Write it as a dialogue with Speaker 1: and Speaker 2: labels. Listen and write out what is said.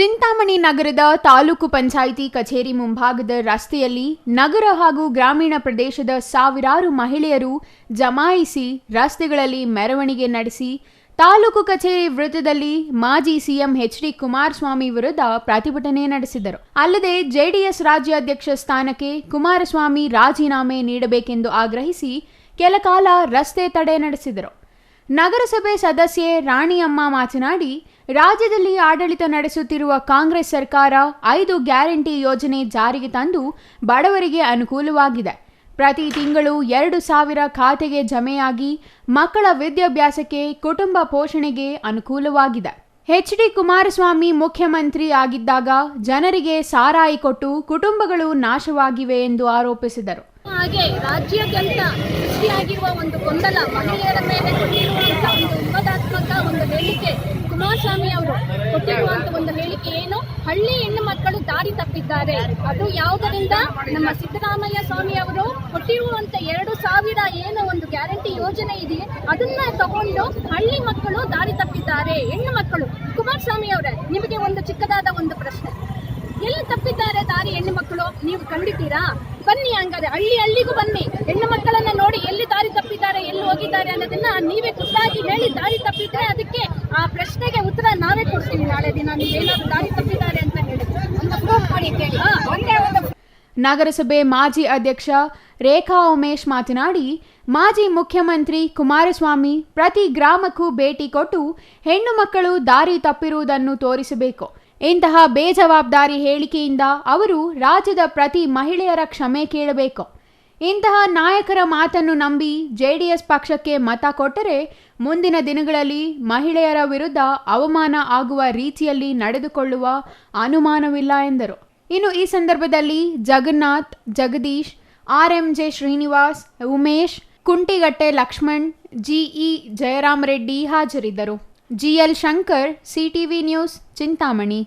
Speaker 1: ಚಿಂತಾಮಣಿ ನಗರದ ತಾಲೂಕು ಪಂಚಾಯಿತಿ ಕಚೇರಿ ಮುಂಭಾಗದ ರಸ್ತೆಯಲ್ಲಿ ನಗರ ಹಾಗೂ ಗ್ರಾಮೀಣ ಪ್ರದೇಶದ ಸಾವಿರಾರು ಮಹಿಳೆಯರು ಜಮಾಯಿಸಿ ರಸ್ತೆಗಳಲ್ಲಿ ಮೆರವಣಿಗೆ ನಡೆಸಿ, ತಾಲೂಕು ಕಚೇರಿ ವೃತ್ತದಲ್ಲಿ ಮಾಜಿ ಸಿಎಂ ಎಚ್ ಡಿ ಕುಮಾರಸ್ವಾಮಿ ವಿರುದ್ಧ ಪ್ರತಿಭಟನೆ ನಡೆಸಿದರು. ಅಲ್ಲದೆ ಜೆಡಿಎಸ್ ರಾಜ್ಯಾಧ್ಯಕ್ಷ ಸ್ಥಾನಕ್ಕೆ ಕುಮಾರಸ್ವಾಮಿ ರಾಜೀನಾಮೆ ನೀಡಬೇಕೆಂದು ಆಗ್ರಹಿಸಿ ಕೆಲಕಾಲ ರಸ್ತೆ ತಡೆ ನಡೆಸಿದರು. ನಗರಸಭೆ ಸದಸ್ಯೆ ರಾಣಿಯಮ್ಮ ಮಾತನಾಡಿ, ರಾಜ್ಯದಲ್ಲಿ ಆಡಳಿತ ನಡೆಸುತ್ತಿರುವ ಕಾಂಗ್ರೆಸ್ ಸರ್ಕಾರ ಐದು ಗ್ಯಾರಂಟಿ ಯೋಜನೆ ಜಾರಿಗೆ ತಂದು ಬಡವರಿಗೆ ಅನುಕೂಲವಾಗಿದೆ. ಪ್ರತಿ ತಿಂಗಳು ಎರಡು ಸಾವಿರ ಖಾತೆಗೆ ಜಮೆಯಾಗಿ ಮಕ್ಕಳ ವಿದ್ಯಾಭ್ಯಾಸಕ್ಕೆ, ಕುಟುಂಬ ಪೋಷಣೆಗೆ ಅನುಕೂಲವಾಗಿದೆ. ಎಚ್ ಡಿ ಕುಮಾರಸ್ವಾಮಿ ಮುಖ್ಯಮಂತ್ರಿ ಆಗಿದ್ದಾಗ ಜನರಿಗೆ ಸಾರಾಯಿ ಕೊಟ್ಟು ಕುಟುಂಬಗಳು ನಾಶವಾಗಿವೆ ಎಂದು ಆರೋಪಿಸಿದರು.
Speaker 2: ಹಾಗೆ ರಾಜ್ಯಾದ್ಯಂತ ಸೃಷ್ಟಿಯಾಗಿರುವ ಒಂದು ಗೊಂದಲ ಮಹಿಳೆಯರ ಮೇಲೆ ಕೊಟ್ಟಿರುವಂಥ ಒಂದು ವಿವಾದಾತ್ಮಕ ಒಂದು ಹೇಳಿಕೆ ಕುಮಾರಸ್ವಾಮಿ ಅವರು ಕೊಟ್ಟಿರುವಂತ ಒಂದು ಹೇಳಿಕೆ ಏನು? ಹಳ್ಳಿ ಹೆಣ್ಣು ಮಕ್ಕಳು ದಾರಿ ತಪ್ಪಿದ್ದಾರೆ. ಅದು ಯಾವುದರಿಂದ? ನಮ್ಮ ಸಿದ್ದರಾಮಯ್ಯ ಸ್ವಾಮಿ ಅವರು ಕೊಟ್ಟಿರುವಂತ ಎರಡು ಸಾವಿರ ಏನೋ ಒಂದು ಗ್ಯಾರಂಟಿ ಯೋಜನೆ ಇದೆ ಅದನ್ನ ತಗೊಂಡು ಹಳ್ಳಿ ಮಕ್ಕಳು ದಾರಿ ತಪ್ಪಿದ್ದಾರೆ. ಹೆಣ್ಣು ಮಕ್ಕಳು. ಕುಮಾರಸ್ವಾಮಿ ಅವರೇ, ನಿಮಗೆ ಒಂದು ಚಿಕ್ಕದಾದ ಒಂದು ಪ್ರಶ್ನೆ. ಎಲ್ಲಿ ತಪ್ಪಿದ್ದಾರೆ ದಾರಿ ಹೆಣ್ಣು ಮಕ್ಕಳು? ನೀವು ಕಂಡಿದ್ದೀರಾ? ಬನ್ನಿ ಹಂಗಾದ್ರೆ ಹಳ್ಳಿ ಹಳ್ಳಿಗೂ ಬನ್ನಿ. ಹೆಣ್ಣು ಮಕ್ಕಳನ್ನ ನೋಡಿ ಎಲ್ಲಿ ದಾರಿ ತಪ್ಪಿದ್ದಾರೆ ಎಲ್ಲಿ ಹೋಗಿದ್ದಾರೆ ಅನ್ನೋದನ್ನ ನೀವೇ ಖುದ್ದಾಗಿ ಹೇಳಿ ದಾರಿ ತಪ್ಪಿದ್ರೆ ಅದಕ್ಕೆ ಆ ಪ್ರಶ್ನೆಗೆ ಉತ್ತರ ನಾವೇ ಕೊಡ್ತೀವಿ ನಾಳೆ ದಿನ. ನೀವೇನಾದ್ರು ದಾರಿ ತಪ್ಪಿದ್ದಾರೆ ಅಂತ ಹೇಳಿ. ಒಂದು ಪ್ರೂಫ್ ಮಾಡಿ ಕೇಳಿ. ಹಾ, ಒಂದೇ ಒಂದು
Speaker 1: ನಗರಸಭೆ ಮಾಜಿ ಅಧ್ಯಕ್ಷ ರೇಖಾ ಉಮೇಶ್ ಮಾತನಾಡಿ ಮಾಜಿ ಮುಖ್ಯಮಂತ್ರಿ ಕುಮಾರಸ್ವಾಮಿ ಪ್ರತಿ ಗ್ರಾಮಕ್ಕೂ ಭೇಟಿ ಕೊಟ್ಟು ಹೆಣ್ಣು ಮಕ್ಕಳು ದಾರಿ ತಪ್ಪಿರುವುದನ್ನು ತೋರಿಸಬೇಕು. ಇಂತಹ ಬೇಜವಾಬ್ದಾರಿ ಹೇಳಿಕೆಯಿಂದ ಅವರು ರಾಜ್ಯದ ಪ್ರತಿ ಮಹಿಳೆಯರ ಕ್ಷಮೆ ಕೇಳಬೇಕು. ಇಂತಹ ನಾಯಕರ ಮಾತನ್ನು ನಂಬಿ ಜೆಡಿಎಸ್ ಪಕ್ಷಕ್ಕೆ ಮತ ಕೊಟ್ಟರೆ ಮುಂದಿನ ದಿನಗಳಲ್ಲಿ ಮಹಿಳೆಯರ ವಿರುದ್ಧ ಅವಮಾನ ಆಗುವ ರೀತಿಯಲ್ಲಿ ನಡೆದುಕೊಳ್ಳುವ ಅನುಮಾನವಿಲ್ಲ ಎಂದರು. ಇನ್ನು ಈ ಸಂದರ್ಭದಲ್ಲಿ Jagannath, Jagadish R M J Srinivas, Umesh, Kuntigatte Lakshman, GE Jayaram Reddy ಹಾಜರಿದ್ದರು. G L Shankar C T V news Chintamani.